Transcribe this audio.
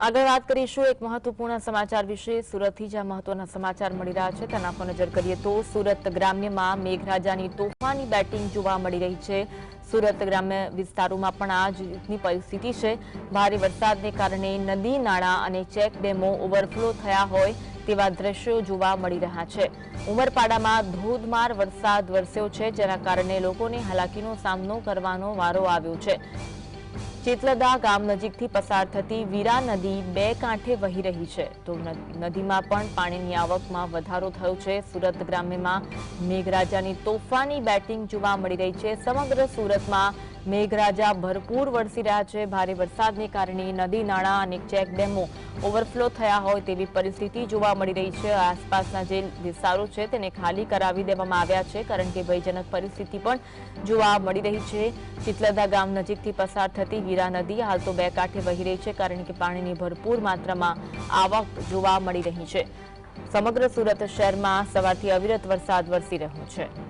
આગળ વાત કરીશું એક મહત્વપૂર્ણ સમાચાર વિશે. સુરતથી જ્યાં મહત્વના સમાચાર મળી રહ્યા છે, તેના પર નજર કરીએ તો સુરત ગ્રામ્યમાં મેઘરાજાની તોફાની બેટિંગ જોવા મળી રહી છે. સુરત ગ્રામ્ય વિસ્તારોમાં પણ આ જ રીતની પરિસ્થિતિ છે. ભારે વરસાદને કારણે નદી, નાળા અને ચેક ડેમો ઓવરફ્લો થયા હોય તેવા દ્રશ્યો જોવા મળી રહ્યા છે. ઉમરપાડામાં ધોધમાર વરસાદ વરસ્યો છે, જેના કારણે લોકોને હાલાકીનો સામનો કરવાનો વારો આવ્યો છે. ચેતલદા ગામ નજીકથી પસાર થતી વીરા નદી બે કાંઠે વહી રહી છે. તો નદીમાં પણ પાણીની આવકમાં વધારો થયો છે. સુરત ગ્રામ્યમાં મેઘરાજાની તોફાની બેટિંગ જોવા મળી રહી છે. સમગ્ર સુરતમાં મેઘરાજા ભરપૂર વરસી રહ્યા છે. ભારે વરસાદને કારણે નદી, નાળા અને ચેક ડેમો ઓવરફ્લો થયા હોય તેવી પરિસ્થિતિ જોવા મળી રહી છે. આસપાસના જે વિસ્તારો છે તેને ખાલી કરાવી દેવામાં આવ્યા છે, કારણ કે ભયજનક પરિસ્થિતિ પણ જોવા મળી રહી છે. ચિતલદા ગામ નજીકથી પસાર થતી વીરા નદી હાલ તો બે કાંઠે વહી રહી છે, કારણ કે પાણીની ભરપૂર માત્રામાં આવક જોવા મળી રહી છે. સમગ્ર સુરત શહેરમાં સવારથી અવિરત વરસાદ વરસી રહ્યો છે.